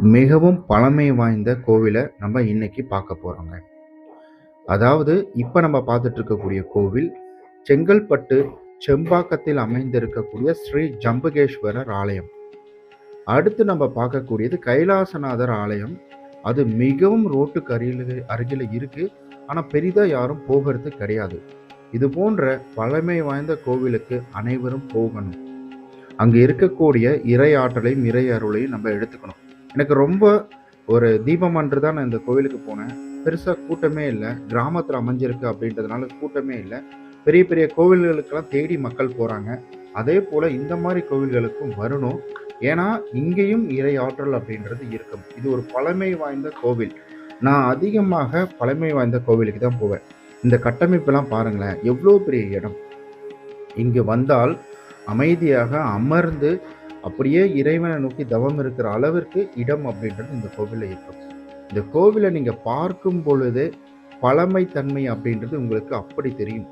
மிகவும் பழமை வாய்ந்த கோவிலை நம்ம இன்னைக்கு பார்க்க போறோங்க. அதாவது இப்ப நம்ம பார்த்துட்டு இருக்கக்கூடிய கோவில் செங்கல்பட்டு செம்பாக்கத்தில் அமைந்திருக்கக்கூடிய ஸ்ரீ ஜம்புகேஸ்வரர் ஆலயம். அடுத்து நம்ம பார்க்கக்கூடியது கைலாசநாதர் ஆலயம். அது மிகவும் ரோட்டுக்கு அருகில் அருகில் இருக்கு. ஆனால் பெரிதாக யாரும் போகிறது கிடையாது. இது போன்ற பழமை வாய்ந்த கோவிலுக்கு அனைவரும் போகணும். அங்கே இருக்கக்கூடிய இறை ஆற்றலையும், இறை அருளையும் நம்ம எடுத்துக்கணும். எனக்கு ரொம்ப ஒரு தீபம் அன்று தான் நான் இந்த கோவிலுக்கு போனேன். பெருசாக கூட்டமே இல்லை கிராமத்தில் அமைஞ்சிருக்கு அப்படின்றதுனால கூட்டமே இல்லை பெரிய பெரிய கோவில்களுக்கெல்லாம் தேடி மக்கள் போகிறாங்க அதே போல் இந்த மாதிரி கோவில்களுக்கும் வரணும். ஏன்னா, இங்கேயும் இறை ஆற்றல் அப்படின்றது இருக்கும். இது ஒரு பழமை வாய்ந்த கோவில். நான் அதிகமாக பழமை வாய்ந்த கோவிலுக்கு தான் போவேன். இந்த கட்டமைப்பெல்லாம் பாருங்களேன். எவ்வளோ பெரிய இடம். இங்கு வந்தால் அமைதியாக அமர்ந்து அப்படியே இறைவனை நோக்கி தவம் இருக்கிற அளவிற்கு இடம் அப்படின்றது இந்த கோவிலில் இருக்கும். இந்த கோவிலை நீங்கள் பார்க்கும் பொழுது பழமை தன்மை அப்படின்றது உங்களுக்கு அப்படி தெரியும்.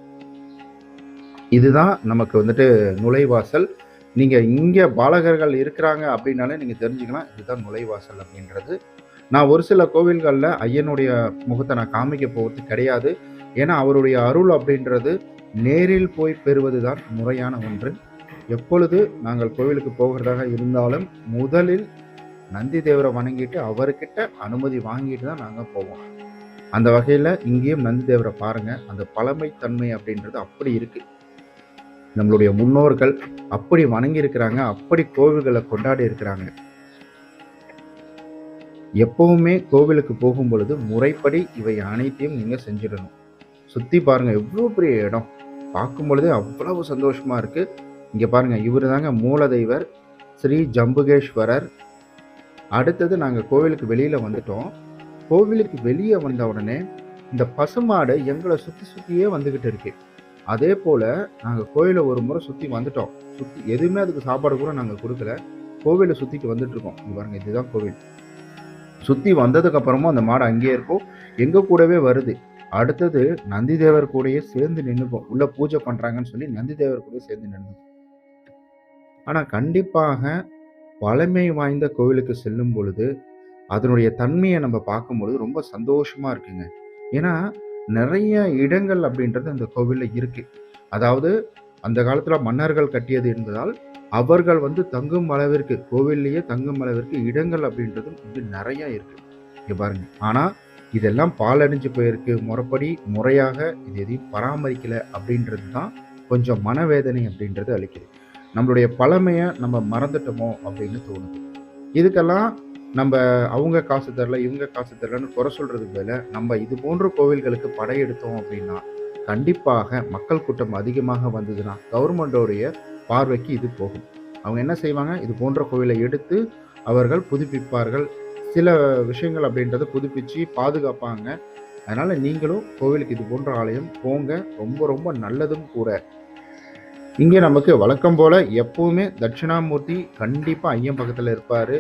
இதுதான் நமக்கு வந்துட்டு நுழைவாசல். நீங்கள் இங்கே பாலகர்கள் இருக்கிறாங்க அப்படின்னாலே நீங்கள் தெரிஞ்சுக்கலாம். இதுதான் நுழைவாசல் அப்படின்றது. நான் ஒரு சில கோவில்களில் ஐயனுடைய முகத்தை நான் காமிக்க போவது கிடையாது. ஏன்னா, அவருடைய அருள் அப்படின்றது நேரில் போய் பெறுவது தான் முறையான ஒன்று. எப்பொழுது நாங்கள் கோவிலுக்கு போகிறதாக இருந்தாலும், முதலில் நந்தி தேவரை வணங்கிட்டு அவர்கிட்ட அனுமதி வாங்கிட்டு தான் நாங்கள் போவோம். அந்த வகையில் இங்கேயும் நந்தி தேவரை பாருங்கள் அந்த பழமைத்தன்மை அப்படின்றது அப்படி இருக்குது நம்மளுடைய முன்னோர்கள் அப்படி வணங்கியிருக்கிறாங்க அப்படி கோவில்களை கொண்டாடி இருக்கிறாங்க. எப்பவுமே கோவிலுக்கு போகும் பொழுது முறைப்படி இவை அனைத்தையும் நீங்கள் செஞ்சிடணும். சுற்றி பாருங்கள் எவ்வளோ பெரிய இடம். பார்க்கும் பொழுதே அவ்வளவு சந்தோஷமாக இருக்குது இங்கே பாருங்கள் இவர் தாங்க மூலதெய்வர் ஸ்ரீ ஜம்புகேஸ்வரர். அடுத்தது நாங்கள் கோவிலுக்கு வெளியில் வந்துட்டோம். கோவிலுக்கு வெளியே வந்த உடனே இந்த பசுமாடு எங்களை சுற்றி சுற்றியே வந்துக்கிட்டு இருக்கு. அதே போல் நாங்கள் கோவிலை ஒரு முறை சுற்றி வந்துட்டோம். சுற்றி எதுவுமே அதுக்கு சாப்பாடு கூட நாங்கள் கொடுக்கல கோவிலை சுற்றிட்டு வந்துட்டுருக்கோம் பாருங்க இதுதான் கோவில். சுற்றி வந்ததுக்கப்புறமும் அந்த மாடு அங்கேயே இருக்கும். எங்கள் கூடவே வருது. அடுத்தது நந்தி தேவர் கூடயே சேர்ந்து நின்றுப்போம் உள்ளே பூஜை பண்ணுறாங்கன்னு சொல்லி நந்தி தேவர் கூட சேர்ந்து நின்றுப்போம் ஆனால் கண்டிப்பாக பழமை வாய்ந்த கோவிலுக்கு செல்லும் பொழுது, அதனுடைய தன்மையை நம்ம பார்க்கும்பொழுது ரொம்ப சந்தோஷமாக இருக்குங்க. ஏன்னா, நிறைய இடங்கள் அப்படின்றது அந்த கோவிலில் இருக்கு. அதாவது அந்த காலத்தில் மன்னர்கள் கட்டியது என்பதால், அவர்கள் வந்து தங்கும் அளவிற்கு கோவில்லையே தங்கும் அளவிற்கு இடங்கள் அப்படின்றதும் இங்கு நிறையா இருக்கு. இங்கே பாருங்க. ஆனால் இதெல்லாம் பாலடைஞ்சு போயிருக்கு. முறைப்படி முறையாக இது எதையும் பராமரிக்கலை அப்படின்றது தான் கொஞ்சம் மனவேதனை அப்படின்றது அளிக்குது. நம்மளுடைய பழமையை நம்ம மறந்துட்டோமோ அப்படின்னு தோணுது. இதுக்கெல்லாம் நம்ம அவங்க காசு தரல, இவங்க காசு தரலன்னு குறை சொல்றதுக்கு பதிலா, நம்ம இது போன்ற கோவில்களுக்கு படையெடுத்தோம் அப்படின்னா, கண்டிப்பாக மக்கள் கூட்டம் அதிகமாக வந்ததுன்னா, கவர்மெண்டோடைய பார்வைக்கு இது போகும். அவங்க என்ன செய்வாங்க? இது போன்ற கோவிலை எடுத்து அவர்கள் புதுப்பிப்பார்கள். சில விஷயங்கள் அப்படின்றத புதுப்பிச்சு பாதுகாப்பாங்க. அதனால நீங்களும் கோவிலுக்கு இது போன்ற ஆலயம் போங்க. ரொம்ப ரொம்ப நல்லதும் கூட. இங்கே நமக்கு வழக்கம் போல் எப்போவுமே தட்சிணாமூர்த்தி கண்டிப்பாக ஐயன் பக்கத்தில் இருப்பார்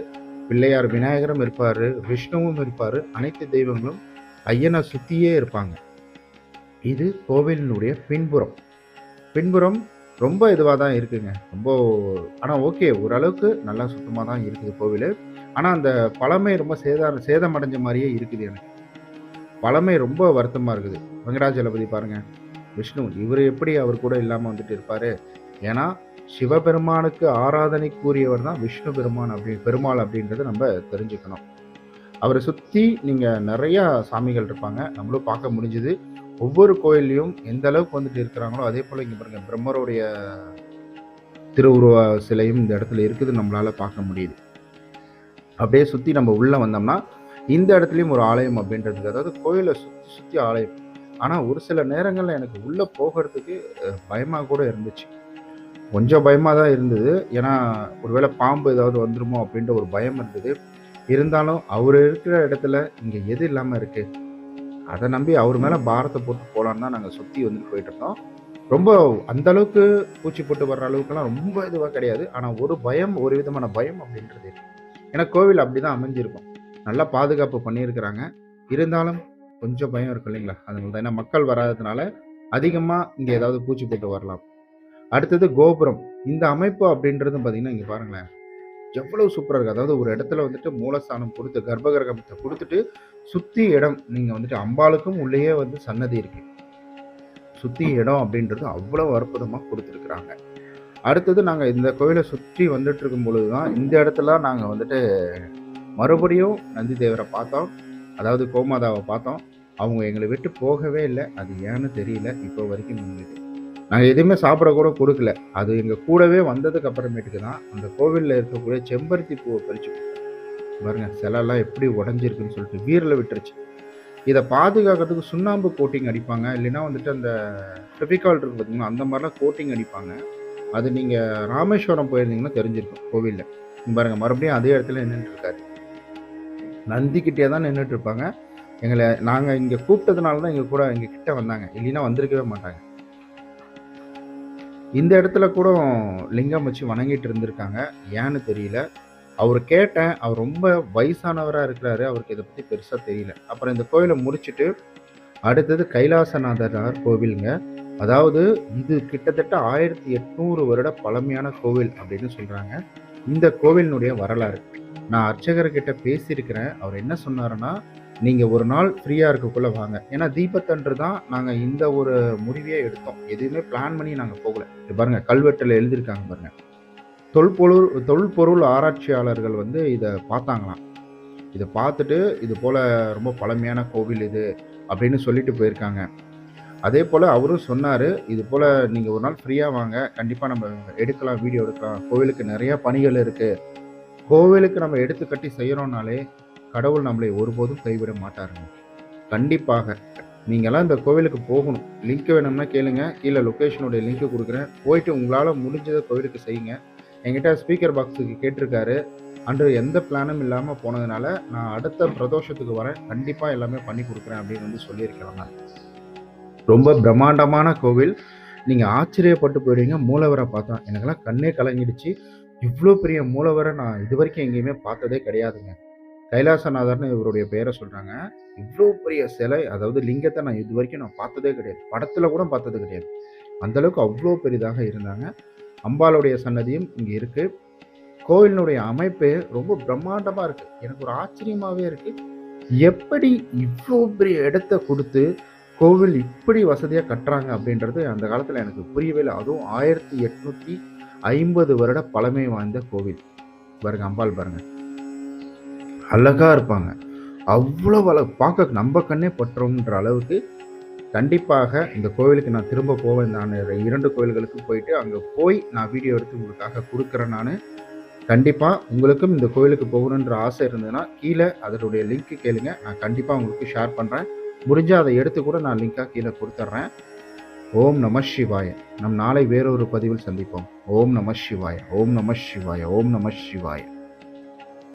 பிள்ளையார் விநாயகரும் இருப்பார் விஷ்ணுவும் இருப்பார் அனைத்து தெய்வங்களும் ஐயனை சுற்றியே இருப்பாங்க. இது கோவிலினுடைய பின்புறம். பின்புறம் ரொம்ப இதுவாக தான் இருக்குங்க. ரொம்ப ஆனால் ஓகே ஓரளவுக்கு நல்லா சுத்தமாக தான் இருக்குது கோவில் ஆனால் அந்த பழமை ரொம்ப சேதார சேதமடைஞ்ச மாதிரியே இருக்குது எனக்கு. பழமை ரொம்ப வருத்தமாக இருக்குது. வெங்கடாஜலபதி பாருங்கள் விஷ்ணு இவர் எப்படி அவர் கூட இல்லாமல் வந்துட்டு இருப்பார் ஏன்னா, சிவபெருமானுக்கு ஆராதனைக்குரியவர் தான் விஷ்ணு பெருமான் அப்படி பெருமாள் அப்படின்றத நம்ம தெரிஞ்சுக்கணும். அவரை சுற்றி நீங்கள் நிறையா சாமிகள் இருப்பாங்க. நம்மளும் பார்க்க முடிஞ்சுது ஒவ்வொரு கோயில்லையும் எந்த அளவுக்கு வந்துட்டு இருக்கிறாங்களோ, அதே போல் இங்கே பாருங்கள் பிரம்மருடைய திருவுருவ சிலையும் இந்த இடத்துல இருக்குது நம்மளால பார்க்க முடியுது. அப்படியே சுற்றி நம்ம உள்ளே வந்தோம்னா, இந்த இடத்துலையும் ஒரு ஆலயம் அப்படின்றது அதாவது கோயிலை சுற்றி சுற்றி ஆலயம். ஆனால் ஒரு சில நேரங்களில் எனக்கு உள்ளே போகிறதுக்கு பயமாக கூட இருந்துச்சு. கொஞ்சம் பயமாக தான் இருந்தது. ஏன்னா, ஒருவேளை பாம்பு ஏதாவது வந்துருமோ அப்படின்ற ஒரு பயம் இருந்தது. இருந்தாலும் அவர் இருக்கிற இடத்துல இங்கே எது இல்லாமல் இருக்குது அதை நம்பி அவர் மேலே பாரத்தை போட்டு போகலான்னு தான் நாங்கள் சுற்றி வந்துட்டு போயிட்டு இருந்தோம். ரொம்ப அந்த அளவுக்கு பூச்சி போட்டு வர்ற அளவுக்குலாம் ரொம்ப இதுவாக கிடையாது. ஆனால் ஒரு பயம், ஒரு விதமான பயம் அப்படின்றது ஏன்னா கோவில் அப்படிதான் அமைஞ்சிருக்கும். நல்லா பாதுகாப்பு பண்ணியிருக்கிறாங்க. இருந்தாலும் கொஞ்சம் பயம் இருக்கும் இல்லைங்களா? அதனால தான். ஏன்னா மக்கள் வராததுனால அதிகமாக இங்கே ஏதாவது பூச்சி போட்டு வரலாம். அடுத்தது கோபுரம். இந்த அமைப்பு அப்படின்றது பார்த்தீங்கன்னா, இங்கே பாருங்களேன். எவ்வளவு சூப்பராக இருக்குது அதாவது ஒரு இடத்துல வந்துட்டு மூலஸ்தானம் கொடுத்து கர்ப்பகிரகத்தை கொடுத்துட்டு சுற்றி இடம் நீங்கள் வந்துட்டு அம்பாளுக்கும் உள்ளேயே வந்து சன்னதி இருக்கு. சுற்றி இடம் அப்படின்றது அவ்வளோ அற்புதமாக கொடுத்துருக்குறாங்க அடுத்தது நாங்கள் இந்த கோயிலை சுற்றி வந்துட்டு இருக்கும் பொழுது தான், இந்த இடத்துல நாங்கள் வந்துட்டு மறுபடியும் நந்தி தேவரை பார்த்தோம். அதாவது கோமாதாவை பார்த்தோம். அவங்க எங்களை விட்டு போகவே இல்லை அது ஏன்னு தெரியல. இப்போ வரைக்கும் நின்றுட்டு நாங்கள் எதுவுமே சாப்பிட கூட கொடுக்கல அது எங்கள் கூடவே வந்ததுக்கு அப்புறமேட்டுக்கு தான், அந்த கோவிலில் இருக்கக்கூடிய செம்பருத்தி பூவ பறிச்சு பாருங்கள் பாருங்க எப்படி உடஞ்சிருக்குன்னு சொல்லிட்டு வீரில் விட்டுருச்சு. இதை பாதுகாக்கிறதுக்கு சுண்ணாம்பு கோட்டிங் அடிப்பாங்க. இல்லைன்னா வந்துட்டு அந்த ஃபெவிகால் இருக்கு பார்த்தீங்கன்னா அந்த மாதிரிலாம் கோட்டிங் அடிப்பாங்க. அது நீங்கள் ராமேஸ்வரம் போயிருந்தீங்கன்னா தெரிஞ்சிருக்கும் கோவிலில் பாருங்கள் பாருங்க மறுபடியும் அதே இடத்துல நின்றுட்டு இருக்காரு. நந்திக்கிட்டே தான் நின்றுட்டு இருப்பாங்க. எங்களை நாங்கள் இங்கே கூப்பிட்டதுனால தான் எங்கள் கூட எங்கள் கிட்டே வந்தாங்க. இல்லைன்னா வந்திருக்கவே மாட்டாங்க. இந்த இடத்துல கூட லிங்கம் வச்சு வணங்கிட்டு இருந்திருக்காங்க. ஏன்னு தெரியல. அவர் கேட்டேன். அவர் ரொம்ப வயசானவராக இருக்கிறாரு. அவருக்கு இதை பற்றி பெருசாக தெரியல. அப்புறம் இந்த கோயிலை முடிச்சுட்டு, அடுத்தது கைலாசநாதர் கோவிலுங்க அதாவது இது கிட்டத்தட்ட 1800 வருட பழமையான கோவில் அப்படின்னு சொல்கிறாங்க இந்த கோவிலினுடைய வரலாறு. நான் அர்ச்சகர்கிட்ட பேசியிருக்கிறேன். அவர் என்ன சொன்னாருன்னா, நீங்க ஒரு நாள் ஃப்ரீயா இருக்கக்குள்ள வாங்க. ஏன்னா தீபத்தன்று தான் நாங்க இந்த ஒரு முடிவே எடுத்தோம். எதுவுமே பிளான் பண்ணி நாங்க போகல. இங்க பாருங்க கல்வெட்டில் எழுதியிருக்காங்க பாருங்க. தொல்பொருள் தொல்பொருள் ஆராய்ச்சியாளர்கள் வந்து இதை பார்த்தாங்களாம். இதை பார்த்துட்டு, இது போல ரொம்ப பழமையான கோவில் இது அப்படின்னு சொல்லிட்டு போயிருக்காங்க. அதே போல் அவரும் சொன்னார் இது போல் நீங்கள் ஒரு நாள் ஃப்ரீயாக வாங்க. கண்டிப்பாக நம்ம எடுக்கலாம், வீடியோ எடுக்கலாம். கோவிலுக்கு நிறையா பணிகள் இருக்குது கோவிலுக்கு நம்ம எடுத்து கட்டி கடவுள் நம்மளை ஒருபோதும் கைவிட மாட்டாருங்க. கண்டிப்பாக. நீங்களாம் இந்த கோவிலுக்கு போகணும். லிங்க் வேணும்னா கேளுங்க. கீழே லொக்கேஷனுடைய லிங்க் கொடுக்குறேன் போயிட்டு உங்களால் முடிஞ்சதை கோவிலுக்கு செய்யுங்க. என்கிட்ட ஸ்பீக்கர் பாக்ஸுக்கு கேட்டிருக்காரு. அன்று எந்த பிளானும் இல்லாமல் போனதுனால, நான் அடுத்த பிரதோஷத்துக்கு வரேன். கண்டிப்பாக எல்லாமே பண்ணி கொடுக்குறேன் அப்படின்னு வந்து சொல்லியிருக்கிறாங்க. ரொம்ப பிரம்மாண்டமான கோவில். நீங்கள் ஆச்சரியப்பட்டு போயிடுவீங்க மூலவரை பார்த்தா. எனக்கெல்லாம் கண்ணே கலங்கிடுச்சு. இவ்வளோ பெரிய மூலவரை நான் இது வரைக்கும் எங்கேயுமே பார்த்ததே கிடையாதுங்க. கைலாசநாதர்னு இவருடைய பெயரை சொல்றாங்க. இவ்வளோ பெரிய சிலை, அதாவது லிங்கத்தை நான் இது வரைக்கும் நான் பார்த்ததே கிடையாது. படத்துல கூட பார்த்தது கிடையாது. அந்தளவுக்கு அவ்வளோ பெரிதாக இருந்தாங்க. அம்பாளுடைய சன்னதியும் இங்கே இருக்கு. கோவிலினுடைய அமைப்பு ரொம்ப பிரம்மாண்டமாக இருக்கு. எனக்கு ஒரு ஆச்சரியமாகவே இருக்கு. எப்படி இவ்வளோ பெரிய இடத்த கொடுத்து கோவில் இப்படி வசதியாக கட்டுறாங்க அப்படின்றது அந்த காலத்தில் எனக்கு புரியவே இல்லை அதுவும் 1850 வருட பழமை வாய்ந்த கோவில். பாருங்க அம்பாள் பாருங்கள் அழகா இருப்பாங்க. அவ்வளோ அழகு பார்க்க நம்ப கண்ணே பற்றோம்ன்ற அளவுக்கு, கண்டிப்பாக இந்த கோவிலுக்கு நான் திரும்ப போவேன். நான் இரண்டு கோவில்களுக்கு போயிட்டு, அங்கே போய் நான் வீடியோ எடுத்து உங்களுக்காக கொடுக்குறேன் நான் கண்டிப்பாக உங்களுக்கும் இந்த கோவிலுக்கு போகணுன்ற ஆசை இருந்ததுன்னா, கீழே அதனுடைய லிங்க்கு கேளுங்க. நான் கண்டிப்பாக உங்களுக்கு ஷேர் பண்ணுறேன் முடிஞ்சால் அதை எடுத்து கூட நான் லிங்க்காக கீழே கொடுத்துட்றேன் ஓம் நம சிவாய. நம் நாளை வேறொரு பதிவில் சந்திப்போம். ஓம் நம சிவாய. ஓம் நம சிவாய. ஓம் நம சிவாய.